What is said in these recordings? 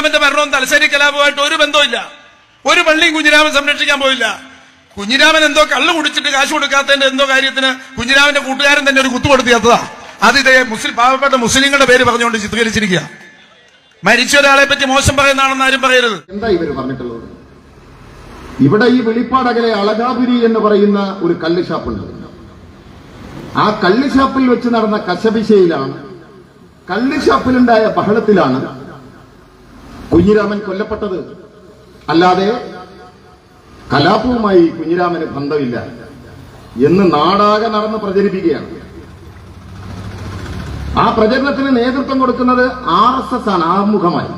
കുഞ്ഞിരാമന്റെ മരണവും തലശ്ശേരി കലാപവുമായിട്ട് ഒരു ബന്ധമില്ല ഒരു പള്ളിയും കുഞ്ഞിരാമൻ സംരക്ഷിക്കാൻ പോയില്ല. കുഞ്ഞിരാമൻ എന്തോ കള്ളു കുടിച്ചിട്ട് കാശ് കൊടുക്കാത്തതിന്റെ എന്തോ കാര്യത്തിന് കുഞ്ഞിരാമന്റെ കൂട്ടുകാരൻ തന്നെ ഒരു കുത്തു കൊടുത്തിയാത്തതാ അത് ഇതേ മുസ്ലിം പാവപ്പെട്ട മുസ്ലിങ്ങളുടെ പേര് പറഞ്ഞുകൊണ്ട് ചിത്രീകരിച്ചിരിക്കുക. മരിച്ച ഒരാളെ പറ്റി മോശം പറയുന്നതാണെന്ന് ആരും പറയരുത്. എന്താ ഇവർ പറഞ്ഞിട്ടുള്ളത്? ഇവിടെ ഈ വെളിപ്പാടകലെ അളകാപുരി എന്ന് പറയുന്ന ഒരു കല്ല് ഷാപ്പുണ്ട്. ആ കല്ല് ഷാപ്പിൽ വെച്ച് നടന്ന കശപിശയിലാണ് കല്ല് ഷാപ്പിലുണ്ടായ ബഹളത്തിലാണ് കുഞ്ഞിരാമൻ കൊല്ലപ്പെട്ടത്. അല്ലാതെ കലാപവുമായി കുഞ്ഞിരാമന് ബന്ധമില്ല. എന്ന് നാടാകെ നടന്ന് പ്രചരിപ്പിക്കുകയാണ്. ആ പ്രചരണത്തിന് നേതൃത്വം കൊടുക്കുന്നത് ആർ എസ് എസ് ആണ് ആമുഖമായി.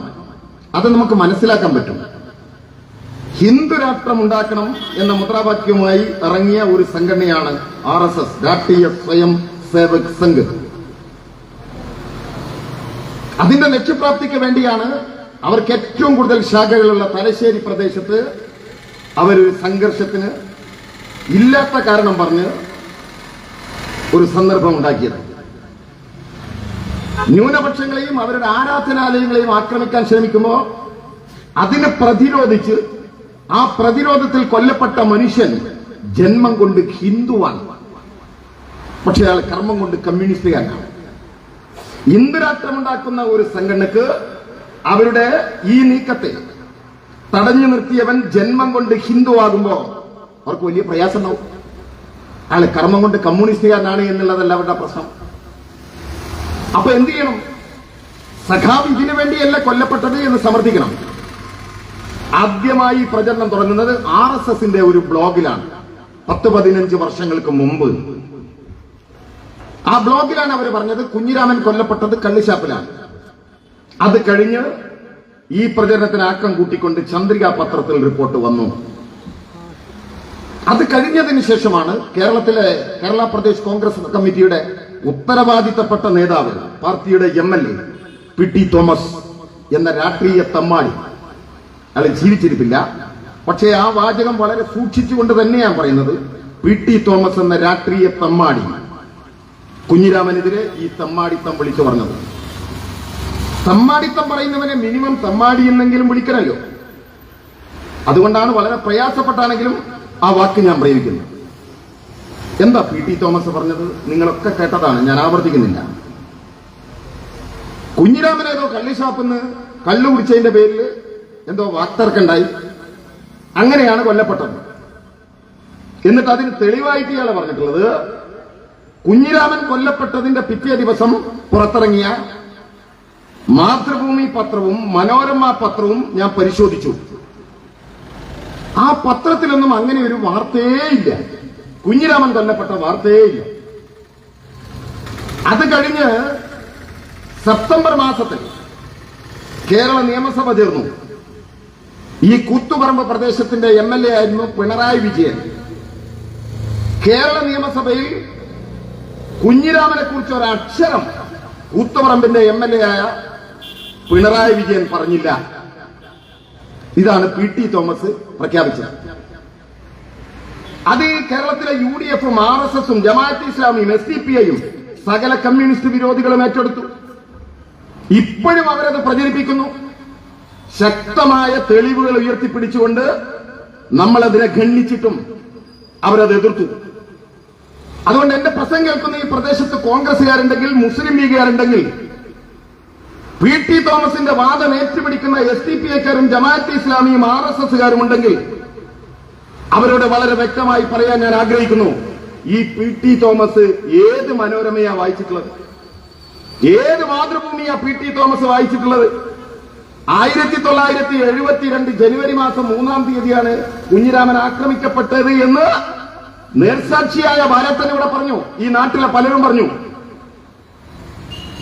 അത് നമുക്ക് മനസ്സിലാക്കാൻ പറ്റും. ഹിന്ദു രാഷ്ട്രം ഉണ്ടാക്കണം എന്ന മുദ്രാവാക്യവുമായി ഇറങ്ങിയ ഒരു സംഘടനയാണ് ആർ എസ് എസ് രാഷ്ട്രീയ സ്വയം സേവക് സംഘ്. അതിന്റെ ലക്ഷ്യപ്രാപ്തിക്ക് വേണ്ടിയാണ് അവർക്ക് ഏറ്റവും കൂടുതൽ ശാഖകളുള്ള തലശ്ശേരി പ്രദേശത്ത് അവർ സംഘർഷത്തിന് ഇല്ലാത്ത കാരണം പറഞ്ഞ് ഒരു സന്ദർഭം ഉണ്ടാക്കിയത്. ന്യൂനപക്ഷങ്ങളെയും അവരുടെ ആരാധനാലയങ്ങളെയും ആക്രമിക്കാൻ ശ്രമിക്കുമ്പോൾ അതിനെ പ്രതിരോധിച്ച് ആ പ്രതിരോധത്തിൽ കൊല്ലപ്പെട്ട മനുഷ്യൻ ജന്മം കൊണ്ട് ഹിന്ദുവാണ്. പക്ഷെ അയാൾ കർമ്മം കൊണ്ട് കമ്മ്യൂണിസ്റ്റുകാരനാണ്. ഇന്ദിരാക്രമുണ്ടാക്കുന്ന ഒരു സംഘടനക്ക് അവരുടെ ഈ നീക്കത്തെ തടഞ്ഞു നിർത്തിയവൻ ജന്മം കൊണ്ട് ഹിന്ദു ആകുമ്പോ അവർക്ക് വലിയ പ്രയാസം ഉണ്ടാവും അയാൾ കർമ്മം കൊണ്ട് കമ്മ്യൂണിസ്റ്റുകാരനാണ് എന്നുള്ളതല്ല അവരുടെ പ്രശ്നം. അപ്പൊ എന്ത് ചെയ്യണം? സഖാബ് ഇതിനു വേണ്ടിയല്ല കൊല്ലപ്പെട്ടത് എന്ന് സമർത്ഥിക്കണം. ആദ്യമായി പ്രചരണം തുടങ്ങുന്നത് ആർ എസ് എസിന്റെ ഒരു ബ്ലോഗിലാണ്. പത്ത് പതിനഞ്ച് വർഷങ്ങൾക്ക് മുമ്പ്. ആ ബ്ലോഗിലാണ് അവർ പറഞ്ഞത് കുഞ്ഞിരാമൻ കൊല്ലപ്പെട്ടത് കള്ളിശാപ്പിലാണ് അത് കഴിഞ്ഞ് ഈ പ്രചരണത്തിന് ആക്കം കൂട്ടിക്കൊണ്ട് ചന്ദ്രിക പത്രത്തിൽ റിപ്പോർട്ട് വന്നു. അത് കഴിഞ്ഞതിന് ശേഷമാണ് കേരളത്തിലെ കേരള പ്രദേശ് കോൺഗ്രസ് കമ്മിറ്റിയുടെ ഉത്തരവാദിത്തപ്പെട്ട നേതാവ് പാർട്ടിയുടെ M L A P T Thomas എന്ന രാഷ്ട്രീയ തമ്മാടി അയാൾ ജീവിച്ചിരിപ്പില്ല. പക്ഷേ ആ വാചകം വളരെ സൂക്ഷിച്ചുകൊണ്ട് തന്നെയാണ് പറയുന്നത്. പി ടി തോമസ് എന്ന രാഷ്ട്രീയ തമ്മാടി കുഞ്ഞിരാമനെതിരെ ഈ തമ്മാടിത്തം വിളിച്ചു പറഞ്ഞത്. തമ്മാടിത്തം പറയുന്നവനെ മിനിമം തമ്മാടി എന്നെങ്കിലും വിളിക്കണല്ലോ. അതുകൊണ്ടാണ് വളരെ പ്രയാസപ്പെട്ടാണെങ്കിലും ആ വാക്ക് ഞാൻ പ്രയോഗിക്കുന്നത്. എന്താ പി ടി തോമസ് പറഞ്ഞത്? നിങ്ങളൊക്കെ കേട്ടതാണ് ഞാൻ ആവർത്തിക്കുന്നില്ല. കുഞ്ഞിരാമൻ ഏതോ എന്ന് കല്ലു കുടിച്ചതിന്റെ പേരിൽ എന്തോ വാക്തർക്കുണ്ടായി അങ്ങനെയാണ് കൊല്ലപ്പെട്ടത്. എന്നിട്ട് അതിന് തെളിവായിട്ട് ഇയാളെ പറഞ്ഞിട്ടുള്ളത് കുഞ്ഞിരാമൻ കൊല്ലപ്പെട്ടതിന്റെ പിറ്റേ ദിവസം പുറത്തിറങ്ങിയ മാതൃഭൂമി പത്രവും മനോരമ പത്രവും ഞാൻ പരിശോധിച്ചു. ആ പത്രത്തിലൊന്നും അങ്ങനെ ഒരു വാർത്തയേ ഇല്ല. കുഞ്ഞിരാമൻ കൊല്ലപ്പെട്ട വാർത്തയേ ഇല്ല. അത് കഴിഞ്ഞ് സെപ്റ്റംബർ മാസത്തിൽ കേരള നിയമസഭ ചേർന്നു ഈ കൂത്തുപറമ്പ് പ്രദേശത്തിന്റെ എം എൽ എ ആയിരുന്നു പിണറായി വിജയൻ. കേരള നിയമസഭയിൽ കുഞ്ഞിരാമനെ കുറിച്ച് ഒരു അക്ഷരം കൂത്തുപറമ്പിന്റെ എം എൽ എ ആയ പിണറായി വിജയൻ പറഞ്ഞില്ല. ഇതാണ് പി ടി തോമസ് പ്രഖ്യാപിച്ചത്. അത് കേരളത്തിലെ യു ഡി എഫും ആർ എസ് എസും ജമാഅത്ത് ഇസ്ലാമിയും എസ് ഡി പി ഐയും സകല കമ്മ്യൂണിസ്റ്റ് വിരോധികളും ഏറ്റെടുത്തു. ഇപ്പോഴും അവരത് പ്രചരിപ്പിക്കുന്നു. ശക്തമായ തെളിവുകൾ ഉയർത്തിപ്പിടിച്ചുകൊണ്ട് നമ്മളതിനെ ഖണ്ഡിച്ചിട്ടും അവരത് എതിർത്തു. അതുകൊണ്ട് എന്റെ പ്രസംഗം കേൾക്കുന്ന ഈ പ്രദേശത്ത് കോൺഗ്രസ്സുകാരുണ്ടെങ്കിൽ മുസ്ലിം ലീഗുകാരുണ്ടെങ്കിൽ പി ടി തോമസിന്റെ വാദം ഏറ്റുപിടിക്കുന്ന എസ് ഡി പി എക്കാരും ജമാഅത്ത് ഇസ്ലാമിയും ആർ എസ് എസുകാരും ഉണ്ടെങ്കിൽ അവരോട് വളരെ വ്യക്തമായി പറയാൻ ഞാൻ ആഗ്രഹിക്കുന്നു. ഈ പി ടി തോമസ് ഏത് മനോരമയാ വായിച്ചിട്ടുള്ളത്? ഏത് മാതൃഭൂമിയാ പി ടി തോമസ് വായിച്ചിട്ടുള്ളത്? ആയിരത്തി തൊള്ളായിരത്തി എഴുപത്തിരണ്ട് ജനുവരി മാസം മൂന്നാം തീയതിയാണ് കുഞ്ഞിരാമൻ ആക്രമിക്കപ്പെട്ടത് എന്ന് നേർസാക്ഷിയായ ബാലത്തൻ ഇവിടെ പറഞ്ഞു. ഈ നാട്ടിലെ പലരും പറഞ്ഞു.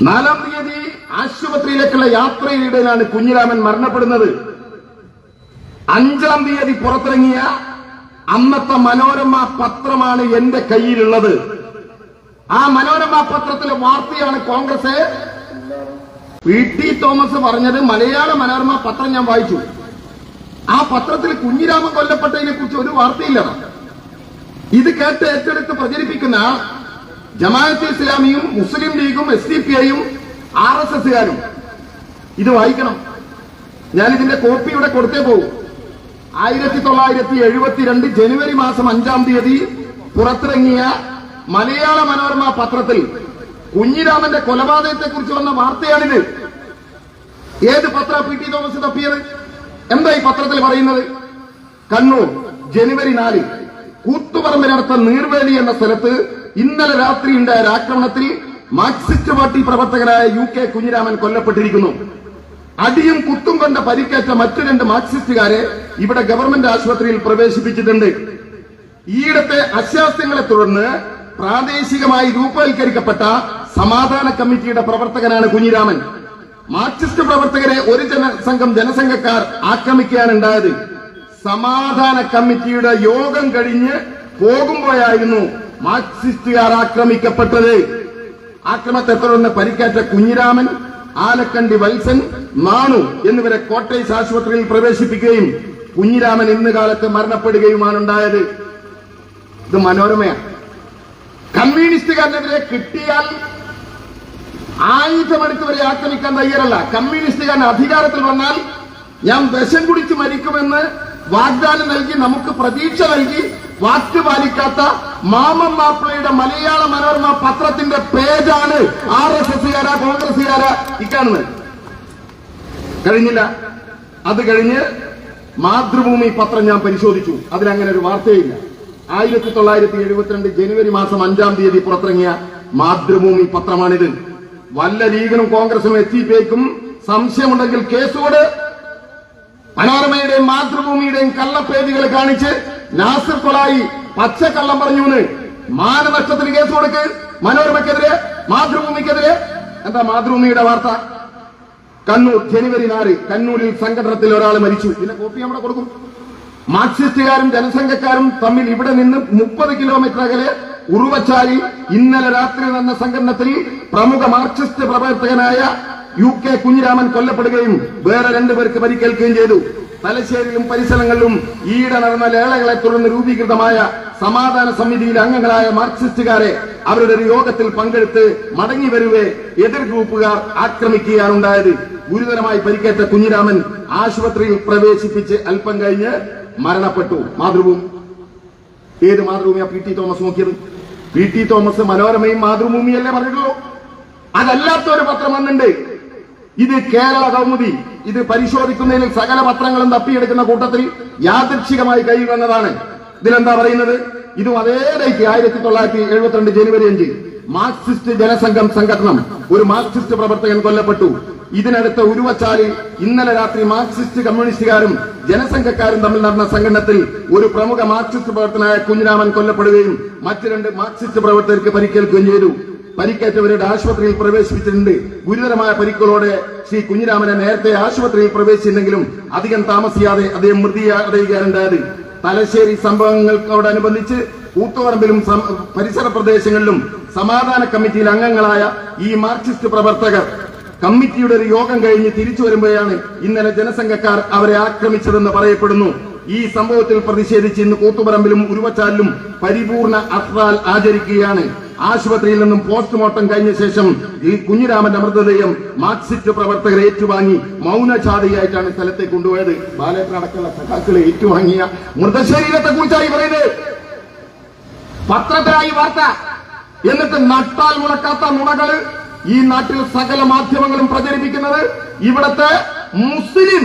നാലാം തീയതി ആശുപത്രിയിലേക്കുള്ള യാത്രയിലിടയിലാണ് കുഞ്ഞിരാമൻ മരണപ്പെടുന്നത്. അഞ്ചാം തീയതി പുറത്തിറങ്ങിയ അന്നത്തെ മനോരമ പത്രമാണ് എന്റെ കയ്യിലുള്ളത്. ആ മനോരമ പത്രത്തിലെ വാർത്തയാണ് കോൺഗ്രസ്. പി. ടി. തോമസ് പറഞ്ഞത് മലയാള മനോരമ പത്രം ഞാൻ വായിച്ചു. ആ പത്രത്തിൽ കുഞ്ഞിരാമൻ കൊല്ലപ്പെട്ടതിനെ കുറിച്ച് ഒരു വാർത്തയില്ല. ഇത് കേട്ട് ഏറ്റെടുത്ത് പ്രചരിപ്പിക്കുന്ന ജമാഅത്ത് ഇസ്ലാമിയും മുസ്ലിം ലീഗും എസ് ഡി പി ഐയും ആർ എസ് എസുകാരും ഇത് വായിക്കണം. ഞാൻ ഇതിന്റെ കോപ്പി ഇവിടെ കൊടുത്തേ പോകും. ആയിരത്തി തൊള്ളായിരത്തി എഴുപത്തിരണ്ട് ജനുവരി മാസം അഞ്ചാം തീയതി പുറത്തിറങ്ങിയ മലയാള മനോരമ പത്രത്തിൽ കുഞ്ഞിരാമന്റെ കൊലപാതകത്തെക്കുറിച്ച് വന്ന വാർത്തയാണിത്. ഏത് പത്ര പി ടി തോമസ് തപ്പിയത്? എന്താ ഈ പത്രത്തിൽ പറയുന്നത്? കണ്ണൂർ ജനുവരി നാല് കൂത്തുപറമ്പിനടുത്ത നീർവേലി എന്ന സ്ഥലത്ത് ഇന്നലെ രാത്രി ഉണ്ടായ ആക്രമണത്തിൽ മാർക്സിസ്റ്റ് പാർട്ടി പ്രവർത്തകരായ യു കെ കുഞ്ഞിരാമൻ കൊല്ലപ്പെട്ടിരിക്കുന്നു. അടിയും കുത്തും കൊണ്ട പരിക്കേറ്റ മറ്റു രണ്ട് മാർക്സിസ്റ്റുകാരെ ഇവിടെ ഗവൺമെന്റ് ആശുപത്രിയിൽ പ്രവേശിപ്പിച്ചിട്ടുണ്ട്. ഈയിടത്തെ അശാസ്യങ്ങളെ തുടർന്ന് പ്രാദേശികമായി രൂപവൽക്കരിക്കപ്പെട്ട സമാധാന കമ്മിറ്റിയുടെ പ്രവർത്തകനാണ് കുഞ്ഞിരാമൻ. മാർക്സിസ്റ്റ് പ്രവർത്തകരെ ഒരു ജനസംഘം ജനസംഘക്കാർ ആക്രമിക്കാനുണ്ടായത് സമാധാന കമ്മിറ്റിയുടെ യോഗം കഴിഞ്ഞ് പോകുമ്പോഴായിരുന്നു മാർക്സിസ്റ്റുകാർ ആക്രമിക്കപ്പെട്ടത്. ആക്രമണത്തെ തുടർന്ന് പരിക്കേറ്റ കുഞ്ഞിരാമൻ ആലക്കണ്ടി വത്സൻ മാണു എന്നിവരെ കോട്ടയസ് ആശുപത്രിയിൽ പ്രവേശിപ്പിക്കുകയും കുഞ്ഞിരാമൻ ഇന്ന് കാലത്ത് മരണപ്പെടുകയുമാണ് ഉണ്ടായത് ഇത് മനോരമയാണ്. കമ്മ്യൂണിസ്റ്റുകാരനെതിരെ കിട്ടിയാൽ ആയുധമെടുത്തവരെ ആക്രമിക്കാൻ തയ്യാറല്ല. കമ്മ്യൂണിസ്റ്റുകാരൻ അധികാരത്തിൽ വന്നാൽ ഞാൻ വിഷം കുടിച്ച് മരിക്കുമെന്ന് വാഗ്ദാനം നൽകി നമുക്ക് പ്രതീക്ഷ നൽകി വാക്ക് പാലിക്കാത്ത മാമൻ മാപ്പിളയുടെ മലയാള മനോരമ പത്രത്തിന്റെ പേജാണ് ആർ എസ് എസുകാരാ കോൺഗ്രസുകാരാ ഇക്കാണുന്നത്. കഴിഞ്ഞില്ല. അത് കഴിഞ്ഞ് മാതൃഭൂമി പത്രം ഞാൻ പരിശോധിച്ചു. അതിലങ്ങനെ ഒരു വാർത്തയില്ല. ആയിരത്തി തൊള്ളായിരത്തി എഴുപത്തിരണ്ട് ജനുവരി മാസം അഞ്ചാം തീയതി പുറത്തിറങ്ങിയ മാതൃഭൂമി പത്രമാണിത്. വല്ല ലീഗിനും കോൺഗ്രസിനും എത്തിപ്പേക്കും സംശയമുണ്ടെങ്കിൽ കേസോട് മനോരമയുടെയും മാതൃഭൂമിയുടെയും കള്ളപ്പേജുകൾ കാണിച്ച് നാസർ കൊളായി പച്ചക്കള്ളം പറഞ്ഞു മാനനഷ്ടത്തിന് കേസ് കൊടുക്ക്. മനോരമക്കെതിരെ മാതൃഭൂമിക്കെതിരെ. എന്താ മാതൃഭൂമിയുടെ വാർത്ത? കണ്ണൂർ ജനുവരി നാല് കണ്ണൂരിൽ സംഘടനത്തിൽ ഒരാൾ മരിച്ചു. ഇതിന്റെ കോപ്പി നമ്മുടെ കൊടുക്കും. മാർക്സിസ്റ്റുകാരും ജനസംഘക്കാരും തമ്മിൽ ഇവിടെ നിന്ന് മുപ്പത് കിലോമീറ്റർ അകലെ ഉറുവച്ചാലിൽ ഇന്നലെ രാത്രി നടന്ന സംഘടനത്തിൽ പ്രമുഖ മാർക്സിസ്റ്റ് പ്രവർത്തകനായ യു കെ കുഞ്ഞിരാമൻ കൊല്ലപ്പെടുകയും വേറെ രണ്ടുപേർക്ക് പരിക്കേൽക്കുകയും ചെയ്തു. തലശ്ശേരിയിലും പരിസരങ്ങളിലും ഈയിടെ നടന്ന ലേളകളെ തുടർന്ന് രൂപീകൃതമായ സമാധാന സമിതിയിലെ അംഗങ്ങളായ മാർക്സിസ്റ്റുകാരെ അവരുടെ ഒരു യോഗത്തിൽ പങ്കെടുത്ത് മടങ്ങി വരുവേ എതിർ ഗ്രൂപ്പുകാർ ആക്രമിക്കുകയാണ് ഉണ്ടായത് ഗുരുതരമായി പരിക്കേറ്റ കുഞ്ഞിരാമൻ ആശുപത്രിയിൽ പ്രവേശിപ്പിച്ച് അല്പം കഴിഞ്ഞ് മരണപ്പെട്ടു. മാതൃഭൂമി. ഏത് മാതൃഭൂമിയാ പി ടി തോമസ് നോക്കിയത്? പി ടി തോമസ് മനോരമയും മാതൃഭൂമിയല്ലേ പറഞ്ഞിട്ടുള്ളൂ? അതല്ലാത്ത ഒരു പത്രം വന്നിട്ടുണ്ട് ഇത് കേരള കൗമുദി ഇത് പരിശോധിക്കുന്നതിൽ സകല പത്രങ്ങളും തപ്പിയെടുക്കുന്ന കൂട്ടത്തിൽ യാദൃച്ഛികമായി കഴിയുമെന്നതാണ് ഇതിലെന്താ പറയുന്നത്? ഇതും അതേ ഡേറ്റ് ആയിരത്തി തൊള്ളായിരത്തി എഴുപത്തിരണ്ട് ജനുവരി അഞ്ച്. മാർക്സിസ്റ്റ് ജനസംഘം സംഘടനം ഒരു മാർക്സിസ്റ്റ് പ്രവർത്തകൻ കൊല്ലപ്പെട്ടു. ഇതിനടുത്ത ഉരുവച്ചാലിൽ ഇന്നലെ രാത്രി മാർക്സിസ്റ്റ് കമ്മ്യൂണിസ്റ്റുകാരും ജനസംഘക്കാരും തമ്മിൽ നടന്ന സംഘടനത്തിൽ ഒരു പ്രമുഖ മാർക്സിസ്റ്റ് പ്രവർത്തനായ കുഞ്ഞിരാമൻ കൊല്ലപ്പെടുകയും മറ്റു രണ്ട് മാർക്സിസ്റ്റ് പ്രവർത്തകർക്ക് പരിക്കേൽക്കുകയും ചെയ്തു. പരിക്കേറ്റവരുടെ ആശുപത്രിയിൽ പ്രവേശിപ്പിച്ചിട്ടുണ്ട്. ഗുരുതരമായ പരിക്കുകളോടെ ശ്രീ കുഞ്ഞിരാമനെ നേരത്തെ ആശുപത്രിയിൽ പ്രവേശിച്ചിട്ടുണ്ടെങ്കിലും അധികം താമസിയാതെ അദ്ദേഹം മൃതിയടയുകയാണുണ്ടായത് തലശ്ശേരി സംഭവങ്ങളോടനുബന്ധിച്ച് കൂത്തുപറമ്പിലും പരിസര പ്രദേശങ്ങളിലും സമാധാന കമ്മിറ്റിയിൽ അംഗങ്ങളായ ഈ മാർക്സിസ്റ്റ് പ്രവർത്തകർ കമ്മിറ്റിയുടെ ഒരു യോഗം കഴിഞ്ഞ് തിരിച്ചു വരുമ്പോഴാണ് ഇന്നലെ ജനസംഘക്കാർ അവരെ ആക്രമിച്ചതെന്ന് പറയപ്പെടുന്നു. ഈ സംഭവത്തിൽ പ്രതിഷേധിച്ച് ഇന്ന് കൂത്തുപറമ്പിലും ഉരുവച്ചാലിലും പരിപൂർണ അഹ്റാൽ ആചരിക്കുകയാണ്. ആശുപത്രിയിൽ നിന്നും പോസ്റ്റ്മോർട്ടം കഴിഞ്ഞ ശേഷം ഈ കുഞ്ഞിരാമന്റെ മൃതദേഹം മാർക്സിസ്റ്റ് പ്രവർത്തകർ ഏറ്റുവാങ്ങി മൗനചാതയായിട്ടാണ് സ്ഥലത്തേക്ക് കൊണ്ടുപോയത്. ബാലേട്ടനടക്കമുള്ള സഖാക്കളെ ഏറ്റുവാങ്ങിയ മൃതശരീരത്തെ കുറിച്ചായി പറയുന്നത്. പത്രത്തിലായി വാർത്ത. എന്നിട്ട് നട്ടാൽ മുളക്കാത്ത നുണകൾ ഈ നാട്ടിൽ സകല മാധ്യമങ്ങളും പ്രചരിപ്പിക്കുന്നത് ഇവിടത്തെ മുസ്ലിം.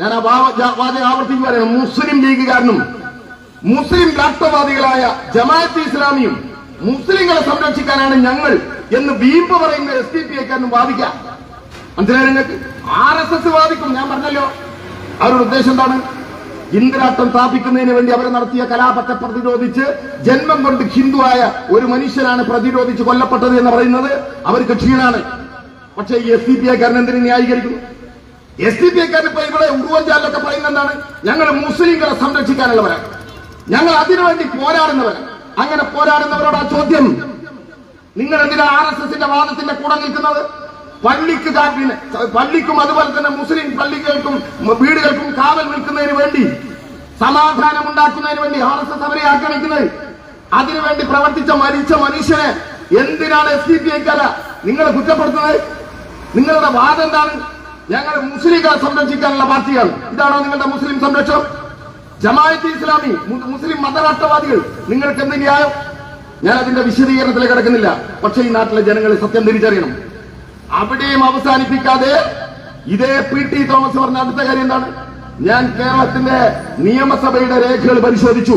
ഞാൻ ആ വാചകം ആവർത്തിക്കുകയാണ് മുസ്ലിം ലീഗുകാരനും മുസ്ലിം രാഷ്ട്രവാദികളായ ജമാഅത്ത് ഇസ്ലാമിയും മുസ്ലിങ്ങളെ സംരക്ഷിക്കാനാണ് ഞങ്ങൾ എന്ന് വീമ്പ് പറയുന്ന എസ് ഡി പി ഐക്കാരനും വാദിക്കാം. മനസ്സിലായി ആർ എസ് എസ് വാദിക്കും. ഞാൻ പറഞ്ഞല്ലോ. അവരുടെ ഉദ്ദേശം എന്താണ്? ഹിന്ദുരാഷ്ട്രം സ്ഥാപിക്കുന്നതിന് വേണ്ടി അവർ നടത്തിയ കലാപത്തെ പ്രതിരോധിച്ച് ജന്മം കൊണ്ട് ഹിന്ദുവായ ഒരു മനുഷ്യനാണ് പ്രതിരോധിച്ച് കൊല്ലപ്പെട്ടത് എന്ന് പറയുന്നത് അവർക്ക് ക്ഷീണാണ് പക്ഷേ ഈ എസ് ഡി പി ഐക്കാരൻ എന്തിനു ന്യായീകരിക്കുന്നു? എസ് ഡി പി ഐക്കാരൻ ഇപ്പൊ ഇവിടെ ഉറുവഞ്ചാലൊക്കെ പറയുന്നത് എന്താണ്? ഞങ്ങൾ മുസ്ലിങ്ങളെ സംരക്ഷിക്കാനുള്ളവരാണ്. ഞങ്ങൾ അതിനുവേണ്ടി പോരാടുന്നവരാണ്. അങ്ങനെ പോരാടുന്നവരോട് ആ ചോദ്യം? നിങ്ങൾ എന്തിനാ ആർ എസ് എസിന്റെ വാദത്തിന്റെ കൂടെ നിൽക്കുന്നത്? പള്ളിക്ക് കാപ്പിന് പള്ളിക്കും അതുപോലെ തന്നെ മുസ്ലിം പള്ളികൾക്കും വീടുകൾക്കും കാവൽ നിൽക്കുന്നതിന് വേണ്ടി സമാധാനം ഉണ്ടാക്കുന്നതിന് വേണ്ടി ആർ എസ് എസ് അവരെ ആക്രമിക്കുന്നത്. അതിനുവേണ്ടി പ്രവർത്തിച്ച മരിച്ച മനുഷ്യനെ എന്തിനാണ് എസ് ഡി പി ഐക്കാര നിങ്ങൾ കുറ്റപ്പെടുത്തുന്നത്? നിങ്ങളുടെ വാദം എന്താണ്? ഞങ്ങൾ മുസ്ലിങ്ങളെ സംരക്ഷിക്കാനുള്ള പാർട്ടിയാണ്. ഇതാണോ നിങ്ങളുടെ മുസ്ലിം സംരക്ഷണം? ജമാഅത്ത് ഇസ്ലാമി മുസ്ലിം മതരാഷ്ട്രവാദികൾ നിങ്ങൾക്ക് എന്ത് ന്യായം? ഞാൻ അതിന്റെ വിശദീകരണത്തിൽ കിടക്കുന്നില്ല. പക്ഷെ ഈ നാട്ടിലെ ജനങ്ങൾ സത്യം തിരിച്ചറിയണം. അവിടെയും അവസാനിപ്പിക്കാതെ ഇതേ പി ടി തോമസ് പറഞ്ഞ അടുത്ത കാര്യം എന്താണ്? ഞാൻ കേരളത്തിന്റെ നിയമസഭയുടെ രേഖകൾ പരിശോധിച്ചു.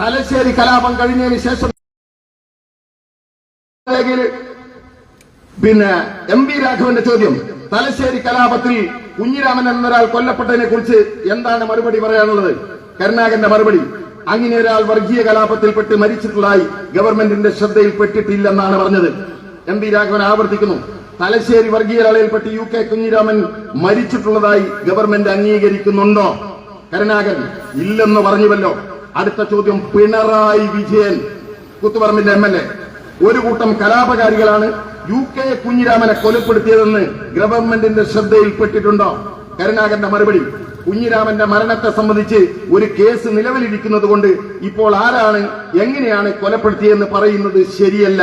തലശ്ശേരി കലാപം കഴിഞ്ഞതിന് ശേഷം രേഖയിൽ പിന്നെ എം വി രാഘവന്റെ ചോദ്യം. തലശ്ശേരി കലാപത്തിൽ കുഞ്ഞിരാമൻ എന്നൊരാൾ കൊല്ലപ്പെട്ടതിനെ കുറിച്ച് എന്താണ് മറുപടി പറയാനുള്ളത്? കരുണാകരന്റെ മറുപടി അങ്ങനെ ഒരാൾ വർഗീയ കലാപത്തിൽപ്പെട്ട് മരിച്ചിട്ടുള്ളതായി ഗവൺമെന്റിന്റെ ശ്രദ്ധയിൽപ്പെട്ടിട്ടില്ലെന്നാണ് പറഞ്ഞത്. എം വി രാഘവൻ ആവർത്തിക്കുന്നു തലശ്ശേരി വർഗീയ ലാളയിൽപ്പെട്ട് യു കെ കുഞ്ഞിരാമൻ മരിച്ചിട്ടുള്ളതായി ഗവൺമെന്റ് അംഗീകരിക്കുന്നുണ്ടോ? കരുണാകരൻ ഇല്ലെന്ന് പറഞ്ഞുവല്ലോ. അടുത്ത ചോദ്യം പിണറായി വിജയൻ കുത്തുപറമ്പിന്റെ എ. ഒരു കൂട്ടം കലാപകാരികളാണ് യു കെ കുഞ്ഞിരാമനെ കൊലപ്പെടുത്തിയതെന്ന് ഗവൺമെന്റിന്റെ ശ്രദ്ധയിൽപ്പെട്ടിട്ടുണ്ടോ? കരുണാകരന്റെ മറുപടി കുഞ്ഞിരാമന്റെ മരണത്തെ സംബന്ധിച്ച് ഒരു കേസ് നിലവിലിരിക്കുന്നത് കൊണ്ട് ഇപ്പോൾ ആരാണ് എങ്ങനെയാണ് കൊലപ്പെടുത്തിയെന്ന് പറയുന്നത് ശരിയല്ല.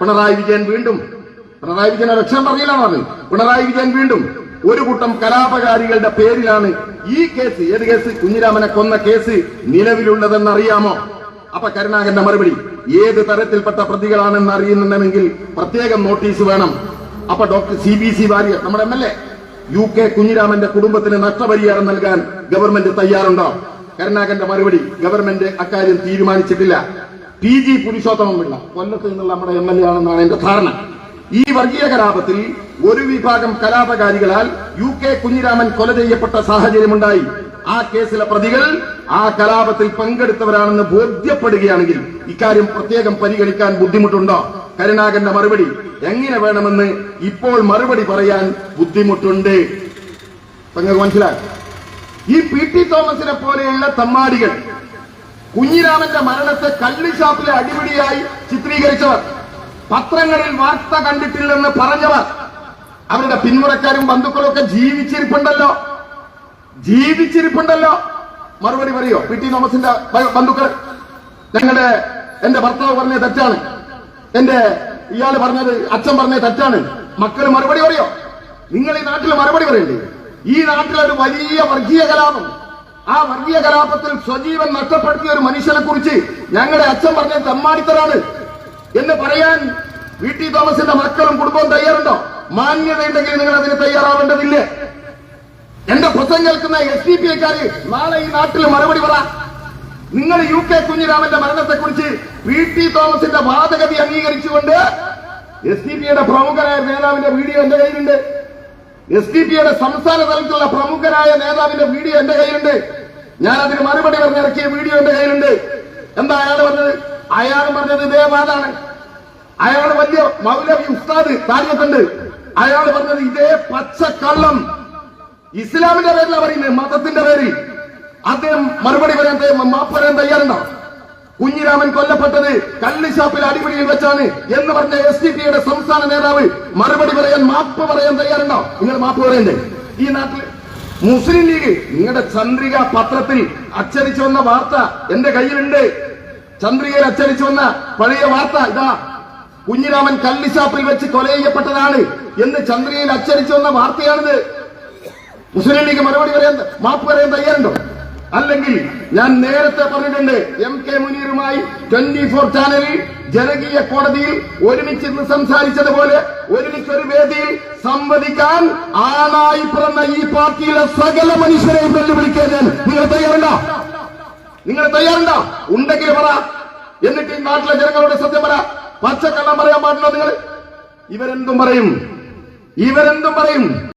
പിണറായി വിജയൻ വീണ്ടും പിണറായി വിജയൻ ലക്ഷ്യം പറഞ്ഞില്ല പിണറായി വിജയൻ വീണ്ടും ഒരു കൂട്ടം കലാപകാരികളുടെ പേരിലാണ് ഈ കേസ് ഏത് കേസ്? കുഞ്ഞിരാമനെ കൊന്ന കേസ് നിലവിലുള്ളതെന്ന് അറിയാമോ അപ്പൊ കരുണാകരന്റെ മറുപടി ഏത് തരത്തിൽപ്പെട്ട പ്രതികളാണെന്ന് അറിയുന്നുണ്ടെങ്കിൽ പ്രത്യേകം നോട്ടീസ് വേണം. അപ്പൊ doctor C B C Warrier നമ്മുടെ M L A U K കുഞ്ഞിരാമന്റെ കുടുംബത്തിന് നഷ്ടപരിഹാരം നൽകാൻ ഗവൺമെന്റ് തയ്യാറുണ്ടോ? കരുണാകരന്റെ മറുപടി ഗവൺമെന്റ് അക്കാര്യം തീരുമാനിച്ചിട്ടില്ല. പി ജി പുരുഷോത്തമം പിള്ള കൊല്ലത്ത് നിന്നുള്ള നമ്മുടെ എം എൽ എ ആണെന്നാണ് എന്റെ ധാരണ. ഈ വർഗീയ കലാപത്തിൽ ഒരു വിഭാഗം കലാപകാരികളാൽ യു കെ കുഞ്ഞിരാമൻ കൊല ചെയ്യപ്പെട്ട സാഹചര്യമുണ്ടായി. ആ കേസിലെ പ്രതികൾ ആ കലാപത്തിൽ പങ്കെടുത്തവരാണെന്ന് ബോധ്യപ്പെടുകയാണെങ്കിൽ ഇക്കാര്യം പ്രത്യേകം പരിഗണിക്കാൻ ബുദ്ധിമുട്ടുണ്ടോ? കരുണാകരന്റെ മറുപടി എങ്ങനെ വേണമെന്ന് ഇപ്പോൾ മറുപടി പറയാൻ ബുദ്ധിമുട്ടുണ്ട്. നിങ്ങൾക്ക് മനസ്സിലായി? ഈ പി ടി തോമസിനെ പോലെയുള്ള തമ്മാടികൾ കുഞ്ഞിരാമന്റെ മരണത്തെ കള്ളിഷാപ്പിലെ അടിപിടിയായി ചിത്രീകരിച്ചവർ പത്രങ്ങളിൽ വാർത്ത കണ്ടിട്ടില്ലെന്ന് പറഞ്ഞവർ അവരുടെ പിന്മുറക്കാരും ബന്ധുക്കളും ഒക്കെ ജീവിച്ചിരിപ്പുണ്ടല്ലോ. ജീവിച്ചിരിപ്പുണ്ടല്ലോ. മറുപടി പറയോ? പി. ടി. തോമസിന്റെ ബന്ധുക്കൾ. ഞങ്ങളുടെ എന്റെ ഭർത്താവ് പറഞ്ഞത് തെറ്റാണ്. എന്റെ ഇയാൾ പറഞ്ഞത് അച്ഛൻ പറഞ്ഞത് തെറ്റാണ്. മക്കൾ മറുപടി പറയോ? നിങ്ങൾ ഈ നാട്ടിൽ മറുപടി പറയണ്ടേ? ഈ നാട്ടിൽ ഒരു വലിയ വർഗീയ കലാപം. ആ വർഗീയ കലാപത്തിൽ സ്വജീവൻ നഷ്ടപ്പെടുത്തിയ ഒരു മനുഷ്യനെ കുറിച്ച് ഞങ്ങളുടെ അച്ഛൻ പറഞ്ഞത് തെമ്മാടിത്തറാണ് എന്ന് പറയാൻ വി. ടി. തോമസിന്റെ മക്കളും കുടുംബവും തയ്യാറുണ്ടോ? മാന്യതയുണ്ടെങ്കിൽ നിങ്ങൾ അതിന് തയ്യാറാവേണ്ടതില്ലേ? എന്റെ പ്രസംഗം കേൾക്കുന്ന എസ് ഡി പി ഐക്കാര് നാളെ ഈ നാട്ടിൽ മറുപടി പറ. നിങ്ങൾ യു കെ കുഞ്ഞിരാമന്റെ മരണത്തെക്കുറിച്ച് വി ടി തോമസിന്റെ വാദഗതി അംഗീകരിച്ചുകൊണ്ട് എസ് ഡി പിയുടെ പ്രമുഖരായ നേതാവിന്റെ വീഡിയോ എന്റെ കയ്യിലുണ്ട്. എസ് ഡി പിയുടെ സംസ്ഥാന തലത്തിലുള്ള പ്രമുഖരായ നേതാവിന്റെ വീഡിയോ എന്റെ കയ്യിലുണ്ട്. ഞാൻ അതിന് മറുപടി പറഞ്ഞിറക്കിയ വീഡിയോ എന്റെ കയ്യിലുണ്ട്. എന്താ അയാൾ പറഞ്ഞത്? അയാൾ പറഞ്ഞത് ഇതേ വാദാണ്. അയാൾ വലിയ മൗലവി ഉസ്താദ് താരിയത്തുണ്ട് അയാൾ പറഞ്ഞത് ഇതേ പച്ചക്കള്ളം ഇസ്ലാമിന്റെ പേരിലാണ് പറയുന്നത് മതത്തിന്റെ പേരിൽ അദ്ദേഹം മറുപടി പറയാൻ മാപ്പ് പറയാൻ തയ്യാറുണ്ടോ? കുഞ്ഞിരാമൻ കൊല്ലപ്പെട്ടത് കല്ല് ഷാപ്പിൽ അടിപിടിയിൽ വെച്ചാണ് എന്ന് പറഞ്ഞ എസ് ഡി പിയുടെ സംസ്ഥാന നേതാവ് മറുപടി പറയാൻ മാപ്പ് പറയാൻ തയ്യാറുണ്ടോ? നിങ്ങൾ മാപ്പ് പറയണ്ടേ? ഈ നാട്ടിൽ മുസ്ലിം ലീഗ് നിങ്ങളുടെ ചന്ദ്രിക പത്രത്തിൽ അച്ചടിച്ചു വന്ന വാർത്ത എന്റെ കയ്യിലുണ്ട്. ചന്ദ്രികയിൽ അച്ചടിച്ചു വന്ന പഴയ വാർത്ത ഇതാ. കുഞ്ഞിരാമൻ കള്ളിഷാപ്പിൽ വെച്ച് കൊല ചെയ്യപ്പെട്ടതാണ് എന്ന് ചന്ദ്രികയിൽ അച്ചടിച്ചു വന്ന വാർത്തയാണിത്. മുസ്ലിം ലീഗ് മറുപടി പറയാൻ മാപ്പ് പറയാൻ തയ്യാറുണ്ടോ? അല്ലെങ്കിൽ ഞാൻ നേരത്തെ പറഞ്ഞിട്ടുണ്ട് എം കെ മുനീറുമായി ട്വന്റി ഫോർ ചാനലിൽ ജനകീയ കോടതിയിൽ ഒരുമിച്ചിരുന്ന് സംസാരിച്ചതുപോലെ ഒരുമിച്ച് ഒരു വേദിയിൽ സംവദിക്കാൻ ആണായി പിറന്ന ഈ പാർട്ടിയിലെ സകല മനുഷ്യരെയും വെല്ലുവിളിക്കാൻ ഞാൻ നിങ്ങൾ തയ്യാറുണ്ടോ? നിങ്ങൾ തയ്യാറുണ്ടോ? ഉണ്ടെങ്കിൽ പറ. എന്നിട്ട് ഈ നാട്ടിലെ ജനങ്ങളോട് സത്യം പറ. പച്ചക്കള്ളം പറയാൻ പാടില്ല നിങ്ങൾ. ഇവരെന്തും പറയും. ഇവരെന്തും പറയും.